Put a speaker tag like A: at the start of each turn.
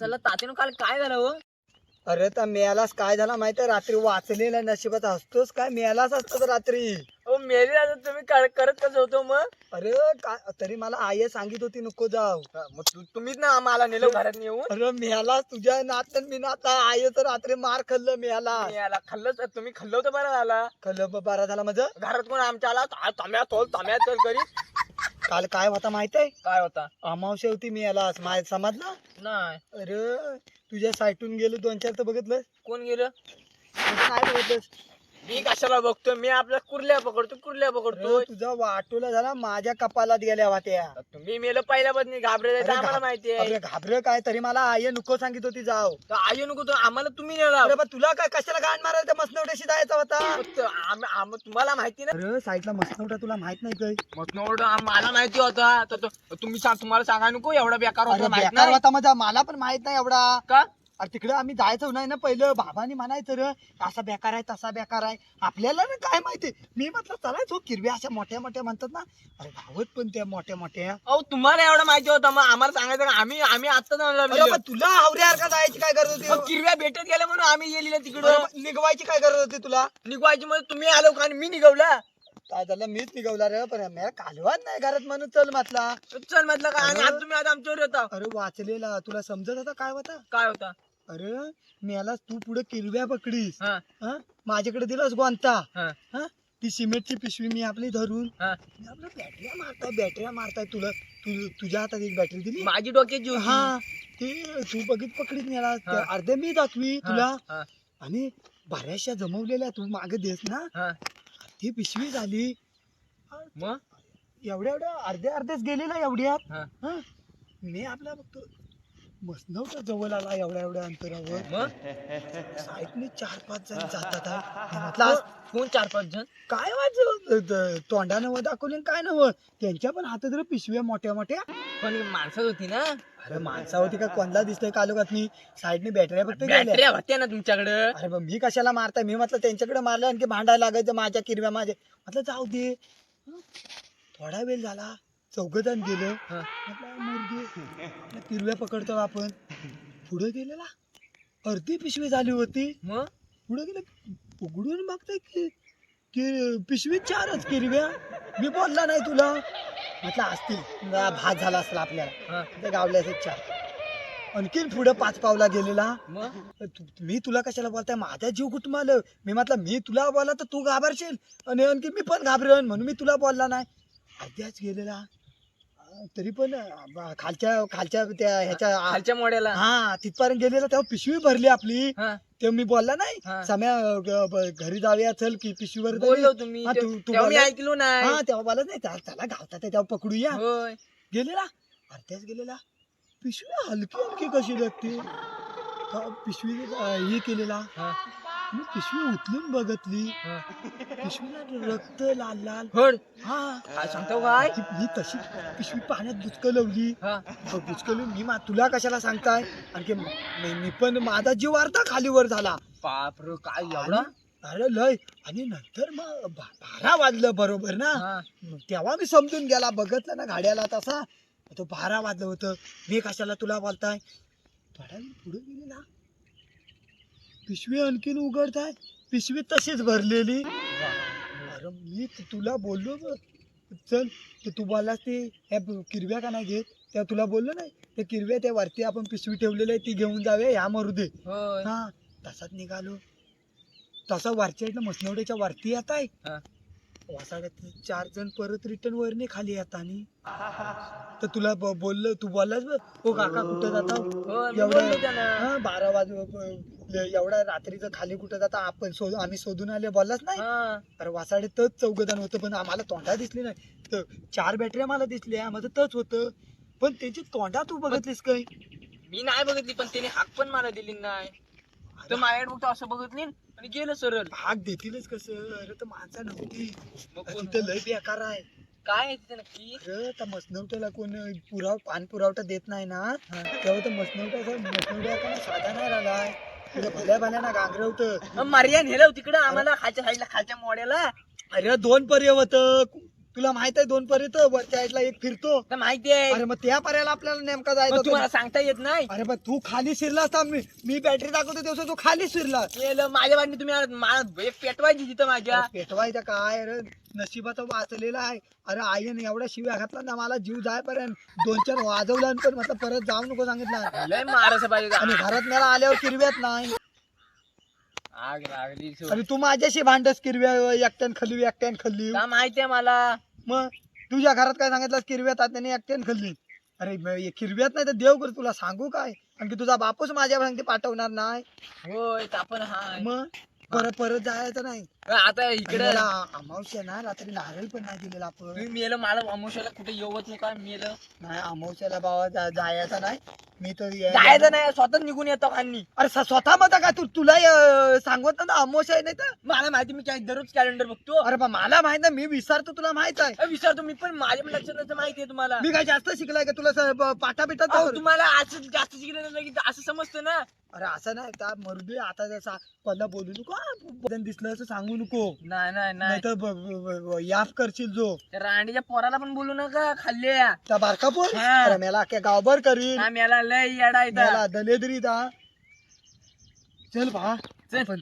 A: चला तात्यानं काल काय झालं हो?
B: अरे तर मेलास काय झाला माहितीये रात्री वाचलेला नशिबात असतोच काय? मेलाच असतो रात्री.
A: हो मेले आता तुम्ही कर- करत कसं होतो मग?
B: अरे काय तरी मला आई सांगित होती नको जाऊ.
A: मग तु- तुम्हीच ना आम्हाला नेलं घरात येऊन
B: अरे मेला तुझ्या नातन मी नाता आई तर रात्री मार खाल्लं मेला
A: याला खाल्लं तुम्ही खाल्लं होतं बरं झाला.
B: खाल्लं बारा झाला माझं.
A: घरात कोण आमच्या आला? "ता- तांब्या तोल तांब्या तोल करी
B: काल काय होता माहितीये
A: काय होता?
B: अमावस्या होती मी याला माय समजला?
A: नाही.
B: अरे तुझ्या साईटून गेलो दोन चार तर बघितलं
A: कोण गेलं?
B: काय बघितलं
A: मी कशाला बघतो मी आपल्या कुर्ल्या पकडतो कुर्ल्या पकडतो
B: तुझा वाटोला झाला माझ्या कपालात गेल्या होत्या.
A: तुम्ही मेलं पहिल्यापासून घाबरे
B: अरे
A: आम्हाला माहिती आहे.
B: अरे घाबर काय तरी? मला आई नको सांगित होती
A: तर आई नको तो आम्हाला तुम्ही नेला.
B: अरे बा तुला काय कशाला गाण मारायला त्या मसनवट्याशी जायचा होता?
A: फक्त आम- आम- तुम्हाला माहिती ना.
B: अरे साईडला मसनवटा तुला माहीत नाही काय?
A: मग मला माहिती होता. तर तो- तुम्ही सांग तुम्हाला सांगा नको एवढा बेकार
B: अरे
A: होता माहीत
B: बेकार
A: नाही.
B: होता माझा मला पण माहीत नाही एवढा.
A: का?
B: अरे तिकडे आम्ही जायचं नाही ना पहिलं. बाबांनी म्हणायचं रे असा बेकार आहे तसा बेकार आहे. आपल्याला ना काय माहिती? मी म्हटलं चला जो किरव्या अशा मोठ्या मोठ्या म्हणतात ना. अरे गावत पण त्या मोठ्या मोठ्या.
A: अहो तुम्हाला एवढं माहिती होतं मग आम्हाला सांगायचं का? आम्ही आम्ही आता
B: तुला हावऱ्यासारखा जायची काय गरज होती?
A: किरव्या भेटत गेल्या म्हणून आम्ही गेलेलं तिकडं.
B: निघवायची काय गरज होती तुला?
A: निघवायची मध्ये तुम्ही आलो का? आणि मी निघवला.
B: काय झालं? मीच निघवला रे. पण कालवाच नाही घरात म्हणून चल म्हटला.
A: चल म्हटलं का? आणि. आता तुम्ही आता आमच्यावर येता.
B: अरे वाचलेला. तुला समजत होता काय होता?
A: काय होता?
B: अरे मेला तू पुढे किरव्या पकडीस.
A: हा.
B: हा? माझ्याकडे दिलास गोंता.
A: हा.
B: हा? ती सिमेंटची पिशवी मी आपली धरून.
A: हा.
B: मी आपलं बॅटऱ्या मारताय बॅटऱ्या मारताय तुला. तू तुझ्या हातात एक बॅटरी दिली.
A: माझी डोक्याची होती.
B: हा. ते तू बघित पकडीत नेला
A: हा.
B: अर्धे मी दाखवी तुला.
A: हा,
B: आणि बऱ्याचशा जमवलेल्या तू मागे देस ना. ती पिशवी झाली.
A: मग?
B: एवढ्या एवढ्या अर्ध्या अर्धेच गेलेला एवढ्यात.
A: हा.
B: हा. मी आपला बघतो. मसनवता जवळ आला एवढ्या एवढ्या अंतरावर. साईडने चार पाच जण जातात. मी म्हटलं आज
A: कोण चार पाच जण?
B: काय वाच तोंडानं व दाखवले काय नव त्यांच्या पण हातात रे पिशव्या मोठ्या मोठ्या.
A: पण माणसाच होती ना?
B: अरे माणसावरती का? कोणला दिसतोय कालोखात मी साईडने बॅटऱ्या फक्त गेल्या.
A: बॅटऱ्या होत्या ना तुमच्याकडं?
B: अरे मी कशाला मारताय? मी म्हटलं त्यांच्याकडे मारलं आणखी भांडायला लागायचं माझ्या किरव्या माझ्या. म्हटलं जाऊ दे. हं. थोडा वेळ झाला. चौघजण गेलं.
A: हा.
B: म्हटलं मुर्गी. किरव्या पकडतो आपण. पुढे गेलेला. अर्धी पिशवी झाली होती.
A: मग?
B: पुढे गेलं उघडून बघतोय की की पिशवी चारच किरव्या. मी बोलला नाही तुला. म्हटलं असतील. भात झाला असेल आपल्याला.
A: हा.
B: ते गावले असेल चार. आणखीन पुढे पाच पावला गेलेला. मी तुला कशाला बोलताय? माझा जीव कुटुंबाला मी म्हटलं मी तुला बोलला तर तू घाबरशील. आणि आणखी मी पण घाबरेन म्हणून मी तुला बोलला नाही. अर्ध्याच गेलेला. तरी पण बा- खालच्या खालच्या त्या ह्याच्या आ-
A: खालच्या मोड्याला?
B: हा तिथपर्यंत गेलेला तेव्हा पिशवी भरली आपली.
A: हा.
B: तेव्हा मी बोलला नाही
A: हा.
B: सम्या अं, ग- ब- घरी जाऊया चल की पिशवीवर.
A: बोललो तुम्ही.
B: हा,
A: ते-
B: तू- तू
A: तेव्हा मी
B: बोलला?
A: ऐकलो नाही.
B: हा तेव्हा बोलत नाही त्याला त्याला गावतात तेव्हा पकडूया.
A: होय.
B: गेलेला. अर्ध्याच गेलेला. पिशवी हलकी हलकी कशी लागते पिशवी अं, हे केलेला.
A: हा,
B: मी पिशवी उचलून बघितली. पिशवीला रक्त लाल लाल.
A: होड.
B: हा.
A: काय सांगतो काय
B: ती- मी तशी पिशवी पाण्यात बुचकलवली.
A: हा.
B: बुचकलून मी मा- तुला कशाला सांगताय? आणखी मी मी पण माझा जीव अर्धा खालीवर झाला.
A: बाप रे काय एवढा?
B: अरे लय. आणि नंतर मग बा- बारा वाजलं बरोबर ना?
A: हा.
B: मग तेव्हा मी समजून गेला. बघितलं ना गाड्याला तसा. तो बारा वाजलं होतं. मी कशाला तुला बोलताय? थोडा वेळ पुढे गेलेला पिशवी आणखीन उघडताय पिशवी तशीच भरलेली. अरे मी तुला बोललो बघ. चल ते तू बोललास ते ह्या किरव्या का नाही घेत? त्या तुला बोललो नाही? त्या किरव्या त्या वरती आपण पिशवी ठेवलेली आहे ती घेऊन जाऊया ह्या मरू दे.
A: होय.
B: हा तसाच निघालो. तसा वरच्या मसनवड्याच्या वरती येत आहे.
A: हा.
B: वासाड्यात चार जण परत रिटर्न वरने खाली येतानी तर तुला ब- बोललो तू बोललास बघ. ओ काका कुठं जाता?
A: होय, मी
B: एवढं-
A: बोललो.
B: हा बारा वाज एवढा रात्रीचं खाली कुठं जाता? आपण शोध आम्ही शोधून आले बोललाच नाही?
A: हा.
B: अरे वासाडे तच चौघजण होतं पण आम्हाला तोंडा दिसली नाही. तर चार बॅटऱ्या मला दिसल्या माझं तच होतं. पण त्यांची तोंडा तू बघितलीस काय?
A: मी नाही बघितली पण त्याने हाक पण मला दिली नाही. तर माझ्याकडे बघतो असं बघितली आणि गेलं सरळ.
B: भाग देतीलच कसं अरे तर माणसा नव्हती.
A: मग
B: अरे
A: कोण-
B: तिथं लय बेकार आहे.
A: काय आहे तिथे नक्की?
B: अरे त्या मसनवट्याला कोण पुराव पान पुरवठा देत नाही ना? तेव्हा तर मसनवट्याचा मसनवट्या का साधा नाही राहिलाय तुला भल्या भल्या ना गांगरवत
A: मग मारिया नेलं तिकडं. आम्हाला खालच्या साईडला खालच्या मोड्याला.
B: अरे दोन पर्याय होत तुला माहीत आहे दोन पर्यंत? वरच्या साईडला एक फिरतो.
A: तर माहिती आहे.
B: अरे मग त्या पर्याला आपल्याला नेमका जायचं
A: मग
B: होतं.
A: तुम्हाला सांगता येत नाही?
B: अरे पण तू खाली शिरला असता मी मी बॅटरी दाखवतो तेव्हा तू खाली शिरला
A: केलं माझ्या बाजूने तुम्ही आज मला एक पेटवायची तिथं माझ्या.
B: अरे पेटवायचं काय? अरे नशिबाचं वाचलेलं आहे. अरे आईने एवढ्या शिव्या घातला ना मला जीव जायपर्यंत. दोन चार वाजवल्या पण म्हटलं परत जाऊ नको सांगितलं.
A: लय मारायचं पाहिजे
B: आणि घरात मला आल्यावर किरव्यात नाही.
A: आग लागली.
B: आणि तू माझ्याशी भांडस किरव्या एकट्यान खाल्ली एकट्यान खाल्ली
A: का माहितीये मला?
B: मग तुझ्या घरात काय सांगितलं? किरव्यात त्याने एकट्यान खाल्ली. अरे म- हे किरव्यात नाही तर देव कर तुला सांगू काय? आणखी तुझा बापूच माझ्या सांगते पाठवणार नाही.
A: होय आपण हाय
B: मग परत परत जायचं नाही.
A: आता इकडे
B: मला अमावस्या ना रात्री नारळ पण नाही दिलेला आपण.
A: तुम्ही मेलं मला अमुष्याला कुठे येवत नका मेलं?
B: नाही अमावस्याला बाबा जायचं नाही. मी तर
A: जायचं नाही स्वतः निघून येतो आणि
B: अरे स- स्वतः मत का तू तुला अं, सांगत ना अमावस्या आहे नाही तर?
A: मला माहिती मी काय दररोज कॅलेंडर बघतो.
B: अरे पण मला माहीत नाही मी विसरतो तुला माहीत आहे.
A: अ, विचारतो मी पण माझ्या पण लक्षात नसतं माहिती आहे तुम्हाला.
B: मी काय जास्त शिकलाय का तुला ब- पाठा
A: अहो,
B: जाऊन?
A: तुम्हाला असं जास्त शिकलं नाही की असं समजतं ना.
B: अरे असं नाही त्या मरुदे आता जसा पल्ला बोलू नको हा, बदन दिसलं असं सांगू नको.
A: नाही नाही
B: नाही.
A: नाही
B: तर याफ करशील जो.
A: त्या रांडीच्या पोराला पण बोलू नका खाल्ले
B: त्या बारका पोर?
A: हा.
B: अरे मेला अख्ख्या गावभर करीन.
A: आम्ही याला लय येडा
B: मेला दलेदरी दा चल भा
A: चल.
B: आपण